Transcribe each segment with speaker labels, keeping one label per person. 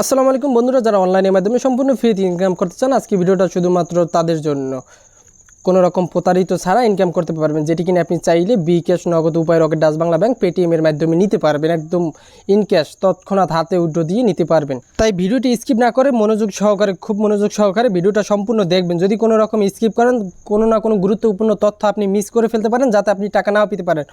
Speaker 1: আসসালামু আলাইকুম বন্ধুরা, যারা অনলাইনের মাধ্যমে সম্পূর্ণ ফ্রিতে ইনকাম করতে চান, আজকে ভিডিওটা শুধুমাত্র তাদের জন্য। কোনো রকম প্রতারিত ছাড়া ইনকাম করতে পারবেন। যেটি কিনা আপনি চাইলে bKash Nagad, Upay, Rocket Dutch Bangla bank Paytm এর মাধ্যমে নিতে পারবেন। একদম ইন ক্যাশ তৎক্ষণাৎ হাতে উড্রো দিয়ে নিতে পারবেন। তাই ভিডিওটি স্কিপ না করে মনোযোগ সহকারে, খুব মনোযোগ সহকারে ভিডিওটা সম্পূর্ণ দেখবেন। যদি কোনো রকম স্কিপ করেন, কোনো না কোনো গুরুত্বপূর্ণ তথ্য আপনি মিস করে ফেলতে পারেন, যাতে আপনি টাকা নাও পেতে পারেন।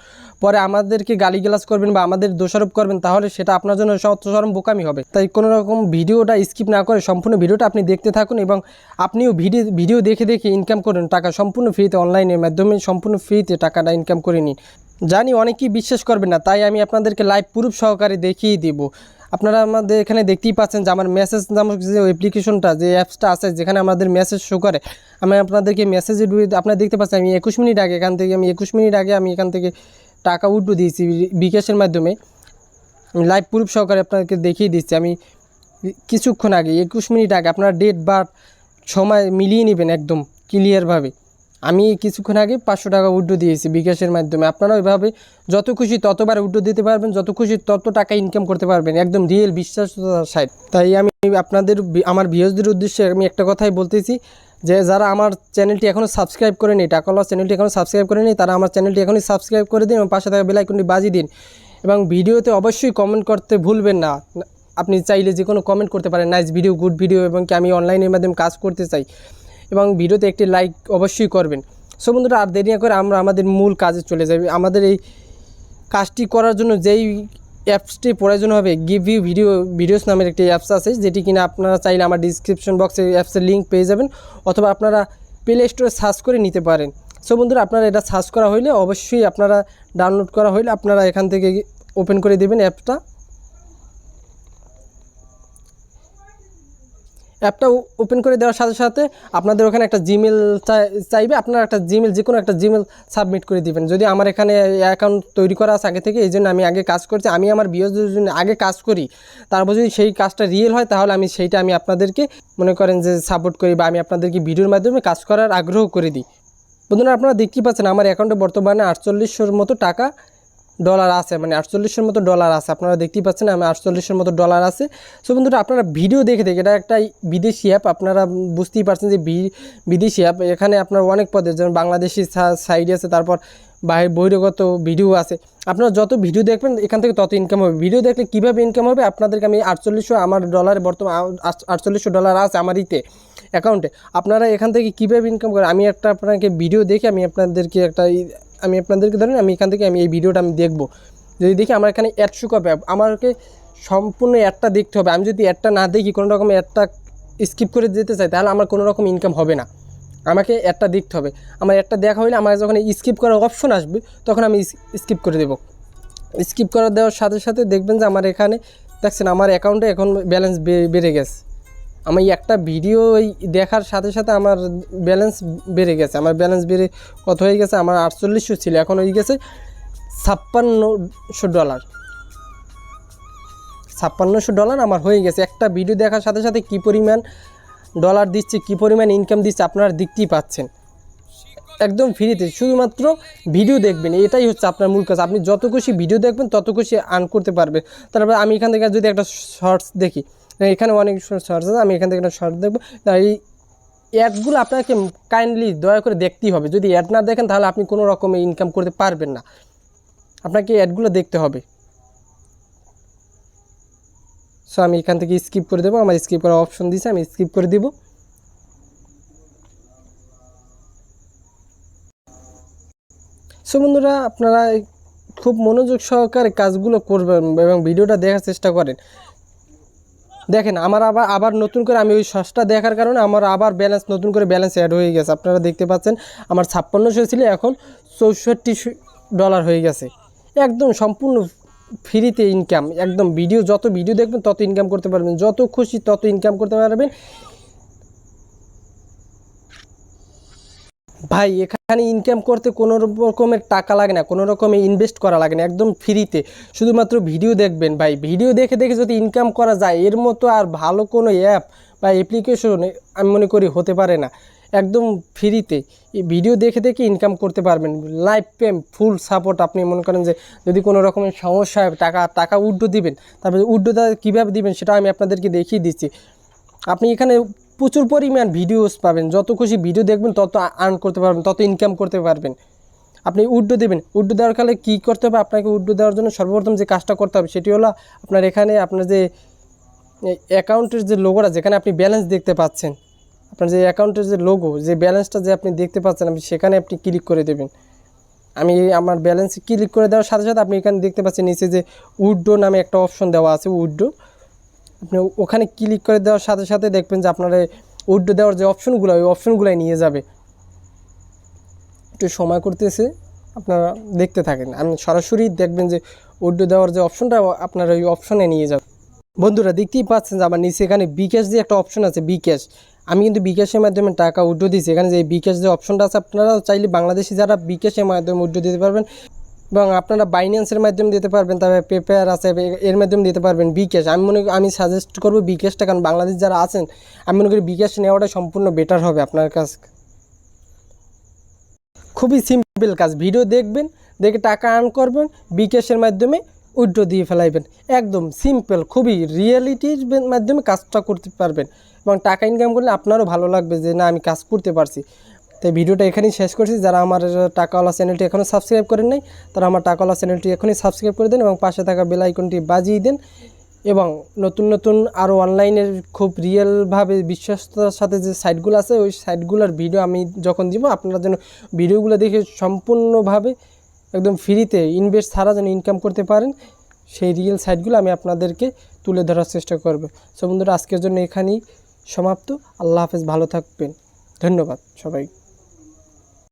Speaker 1: পরে আমাদেরকে গালিগালাজ করবেন বা আমাদের দোষারোপ করবেন, তাহলে সেটা আপনার জন্য সরম বোকামি হবে। তাই কোনো রকম ভিডিওটা স্কিপ না করে সম্পূর্ণ ভিডিওটা আপনি দেখতে থাকুন এবং আপনিও ভিডিও ভিডিও দেখে দেখে ইনকাম করুন, টাকা সম্পূর্ণ ফ্রিতে অনলাইনের মাধ্যমে সম্পূর্ণ ফ্রিতে টাকাটা ইনকাম করে নিন। জানি অনেকেই বিশ্বাস করবেন না, তাই আমি আপনাদেরকে লাইভ প্রুফ সহকারে দেখিয়ে দিব। আপনারা আমাদের এখানে দেখতেই পাচ্ছেন যে আমার মেসেজ নামক যে অ্যাপ্লিকেশনটা যে অ্যাপসটা আছে, যেখানে আমাদের মেসেজ শো করে, আমি আপনাদেরকে মেসেজে আপনারা দেখতে পাচ্ছেন, আমি একুশ মিনিট আগে এখান থেকে আমি একুশ মিনিট আগে আমি এখান থেকে টাকা উঠবো দিয়েছি বিকাশের মাধ্যমে। আমি লাইভ প্রুফ সহকারে আপনাদেরকে দেখিয়ে দিচ্ছি। আমি কিছুক্ষণ আগে, একুশ মিনিট আগে আপনার ডেট বা সময় মিলিয়ে নেবেন একদম ক্লিয়ারভাবে আমি কিছুক্ষণ আগে পাঁচশো টাকা উড্ডো দিয়েছি বিকাশের মাধ্যমে। আপনারা ওইভাবে যত খুশি ততবার উড্ডো দিতে পারবেন, যত খুশি তত টাকা ইনকাম করতে পারবেন। একদম রিয়েল বিশ্বাসতার সাইড তাই আমি আপনাদের আমার ভিউজদের উদ্দেশ্যে আমি একটা কথাই বলতেছি যে, যারা আমার চ্যানেলটি এখনও সাবস্ক্রাইব করেনি টাকাওয়ালা চ্যানেলটি এখনও সাবস্ক্রাইব করেনি, তারা আমার চ্যানেলটি এখনই সাবস্ক্রাইব করে দিন এবং পাশে থাকা বেলাইকনটি বাজিয়ে দিন। এবং ভিডিওতে অবশ্যই কমেন্ট করতে ভুলবেন না। আপনি চাইলে যে কোনো কমেন্ট করতে পারেন। নাইস ভিডিও গুড ভিডিও এবং কি আমি অনলাইনের মাধ্যমে কাজ করতে চাই। এবং ভিডিওতে একটি লাইক অবশ্যই করবেন। সো বন্ধুরা, আর দেরি না করে আমরা আমাদের মূল কাজে চলে যাই। আমাদের এই কাজটি করার জন্য যেই অ্যাপসটি প্রয়োজন হবে গিভ ইউ ভিডিও ভিডিওস নামের একটি অ্যাপস আছে, যেটি কিনা আপনারা চাইলে আমার ডিসক্রিপশন বক্সে অ্যাপসের লিঙ্ক পেয়ে যাবেন, অথবা আপনারা প্লে স্টোরে সার্চ করে নিতে পারেন। সো বন্ধুরা, আপনারা এটা সার্চ করা হইলে অবশ্যই আপনারা ডাউনলোড করা হইলে আপনারা এখান থেকে ওপেন করে দেবেন অ্যাপটা। অ্যাপটা ওপেন করে দেওয়ার সাথে সাথে আপনাদের ওখানে একটা জিমেল চাইবে। আপনারা একটা জিমেল যে কোনো একটা জিমেল সাবমিট করে দিবেন। যদি আমার এখানে অ্যাকাউন্ট তৈরি করা আছে আগে থেকে, এই জন্য আমি আগে কাজ করছি। আমি আমার বিয়সদের জন্য আগে কাজ করি। তারপর যদি সেই কাজটা রিয়েল হয়, তাহলে আমি সেইটা আমি আপনাদেরকে মনে করেন যে সাপোর্ট করি বা আমি আপনাদেরকে ভিডিওর মাধ্যমে কাজ করার আগ্রহ করে দিই। বন্ধুরা, আপনারা দেখতেই পাচ্ছেন আমার অ্যাকাউন্টে বর্তমানে আটচল্লিশশোর মতো টাকা ডলার আছে মানে আটচল্লিশের মতো ডলার আছে। আপনারা দেখতেই পাচ্ছেন আমি আটচল্লিশের মতো ডলার আছে। সো বন্ধুরা, আপনারা ভিডিও দেখে দেখে, এটা একটা বিদেশি অ্যাপ আপনারা বুঝতেই পারছেন যে বিদেশি অ্যাপ এখানে আপনার অনেক পদের, যেমন বাংলাদেশি সাইড আছে, তারপর বাইরে বহিরাগত ভিডিও আছে। আপনারা যত ভিডিও দেখবেন, এখান থেকে তত ইনকাম হবে। ভিডিও দেখলে কীভাবে ইনকাম হবে, আপনাদেরকে আমি আটচল্লিশশো আমার ডলারে বর্তমান আটচল্লিশশো ডলার আছে আমার ইতে অ্যাকাউন্টে আপনারা এখান থেকে কীভাবে ইনকাম করেন, আমি একটা আপনাকে ভিডিও দেখে আমি আপনাদেরকে একটা আমি আপনাদেরকে ধরেন, আমি এখান থেকে আমি এই ভিডিওটা আমি দেখব। যদি দেখি আমার এখানে অ্যাড শো করবে আমাকে সম্পূর্ণ অ্যাডটা দেখতে হবে। আমি যদি অ্যাডটা না দেখি, কোনো রকম অ্যাডটা স্কিপ করে যেতে চাই, তাহলে আমার কোনো রকম ইনকাম হবে না। আমাকে অ্যাডটা দেখতে হবে। আমার অ্যাডটা দেখা হলে আমার যখন স্কিপ করার অপশন আসবে, তখন আমি স্কিপ করে দেবো। স্কিপ করে দেওয়ার সাথে সাথে দেখবেন যে আমার এখানে, দেখছেন আমার অ্যাকাউন্টে এখন ব্যালেন্স বেড়ে গেছে। আমি একটা ভিডিও দেখার সাথে সাথে আমার ব্যালেন্স বেড়ে গেছে। আমার ব্যালেন্স বেড়ে কত হয়ে গেছে? আমার আটচল্লিশশো ছিল, এখন হয়ে গেছে ছাপ্পান্নশো ডলার ছাপ্পান্নশো ডলার আমার হয়ে গেছে। একটা ভিডিও দেখার সাথে সাথে কী পরিমাণ ডলার দিচ্ছে, কী পরিমাণ ইনকাম দিচ্ছে আপনারা দেখতেই পাচ্ছেন। একদম ফ্রিতে শুধুমাত্র ভিডিও দেখবেন, এটাই হচ্ছে আপনার মূল কাজ। আপনি যত খুশি ভিডিও দেখবেন, তত খুশি আর্ন করতে পারবেন তারপর আমি এখান থেকে যদি একটা শর্টস দেখি এখানে অনেক শর্টস আছে, আমি এখান থেকে একটা শর্ট দেখব। এই অ্যাডগুলো আপনাকে কাইন্ডলি দয়া করে দেখতেই হবে। যদি অ্যাড না দেখেন, তাহলে আপনি কোনো রকমে ইনকাম করতে পারবেন না। আপনাকে অ্যাডগুলো দেখতে হবে। সো আমি এখান থেকে স্কিপ করে দেবো। আমার স্কিপ করার অপশন দিয়েছে আমি স্কিপ করে দেবো। সো বন্ধুরা, আপনারা খুব মনোযোগ সহকারে কাজগুলো করবেন এবং ভিডিওটা দেখার চেষ্টা করেন। দেখেন, আমার আবার আবার নতুন করে আমি ওই সসটা দেখার কারণে আমার আবার ব্যালেন্স নতুন করে ব্যালেন্স অ্যাড হয়ে গেছে। আপনারা দেখতে পাচ্ছেন, আমার ছাপ্পান্নশো ছিল, এখন চৌষট্টি ডলার হয়ে গেছে। একদম সম্পূর্ণ ফ্রিতে ইনকাম একদম ভিডিও যত ভিডিও দেখবেন, তত ইনকাম করতে পারবেন। যত খুশি, তত ইনকাম করতে পারবেন। ভাই, এখানে ইনকাম করতে কোনো রকমের টাকা লাগে না, কোনো রকমে ইনভেস্ট করা লাগে না, একদম ফ্রিতে শুধুমাত্র ভিডিও দেখবেন ভাই। ভিডিও দেখে দেখে যদি ইনকাম করা যায়, এর মতো আর ভালো কোনো অ্যাপ বা অ্যাপ্লিকেশন আমি মনে করি হতে পারে না। একদম ফ্রিতে ভিডিও দেখে দেখে ইনকাম করতে পারবেন। লাইফ টাইম ফুল সাপোর্ট আপনি মনে করেন যে যদি কোনো রকমের সমস্যা হয়, টাকা টাকা উড্ডো দিবেন, তারপরে উড্ডোটা কীভাবে দিবেন সেটা আমি আপনাদেরকে দেখিয়ে দিচ্ছি। আপনি এখানে প্রচুর পরিমাণ ভিডিওস পাবেন। যত খুশি ভিডিও দেখবেন, তত আর্ন করতে পারবেন, তত ইনকাম করতে পারবেন। আপনি উড্ডো দেবেন। উড্ডো দেওয়ার কালে কী করতে হবে? আপনাকে উড্ডো দেওয়ার জন্য সর্বপ্রথম যে কাজটা করতে হবে, সেটি হলো আপনার এখানে আপনার যে অ্যাকাউন্টের যে লোগোটা যেখানে আপনি ব্যালেন্স দেখতে পাচ্ছেন, আপনার যে অ্যাকাউন্টের যে লোগো যে ব্যালেন্সটা যে আপনি দেখতে পাচ্ছেন, আপনি সেখানে আপনি ক্লিক করে দেবেন। আমি আমার ব্যালেন্স ক্লিক করে দেওয়ার সাথে সাথে আপনি এখানে দেখতে পাচ্ছেন নিচে যে উড্ডো নামে একটা অপশন দেওয়া আছে, উড্ডো। আপনি ওখানে ক্লিক করে দেওয়ার সাথে সাথে দেখবেন যে আপনার উড্ডো দেওয়ার যে অপশনগুলো ওই অপশনগুলোই নিয়ে যাবে। একটু সময় করতেছে, আপনারা দেখতে থাকেন। আপনি সরাসরি দেখবেন যে উড্ডো দেওয়ার যে অপশনটা আপনার ওই অপশনে নিয়ে যাবে। বন্ধুরা, দেখতেই পাচ্ছেন যে আমার নিচে এখানে বিকাশ যে একটা অপশন আছে বিকাশ আমি কিন্তু বিকাশের মাধ্যমে টাকা উড্ডো দিয়েছি। এখানে যে বিকাশ যে অপশনটা আছে আপনারা চাইলে বাংলাদেশি যারা বিকাশের মাধ্যমে উড্ডো দিতে পারবেন এবং আপনারা বাইন্যান্সের মাধ্যমে দিতে পারবেন, তারপরে পেপার আছে, এর মাধ্যমে দিতে পারবেন বিকাশ আমি মনে আমি সাজেস্ট করব বিকাশটা কারণ বাংলাদেশ যারা আছেন, আমি মনে করি বিকাশ নেওয়াটা সম্পূর্ণ বেটার হবে আপনার কাছে। খুবই সিম্পল কাজ। ভিডিও দেখবেন, দেখে টাকা আর্ন করবেন বিকাশের মাধ্যমে উইড্রো দিয়ে ফেলাইবেন। একদম সিম্পল খুবই রিয়েলিটির মাধ্যমে কাজটা করতে পারবেন। এবং টাকা ইনকাম করলে আপনারও ভালো লাগবে যে, না, আমি কাজ করতে পারছি। তাই ভিডিওটা এখানেই শেষ করছি। যারা আমার টাকাওয়ালা চ্যানেলটি এখনও সাবস্ক্রাইব করেন নাই, তারা আমার টাকাওয়ালা চ্যানেলটি এখনই সাবস্ক্রাইব করে দেন এবং পাশে থাকা বেল আইকনটি বাজিয়ে দেন এবং নতুন নতুন আরও অনলাইনের খুব রিয়েলভাবে বিশ্বস্ততার সাথে যে সাইটগুলো আছে, ওই সাইটগুলোর ভিডিও আমি যখন দিব, আপনারা যেন ভিডিওগুলো দেখে সম্পূর্ণভাবে একদম ফ্রিতে ইনভেস্ট ছাড়া যেন ইনকাম করতে পারেন, সেই রিয়েল সাইটগুলো আমি আপনাদেরকে তুলে ধরার চেষ্টা করব। সো বন্ধুরা, আজকের জন্য এখানেই সমাপ্ত। আল্লাহ হাফেজ, ভালো থাকবেন। ধন্যবাদ সবাই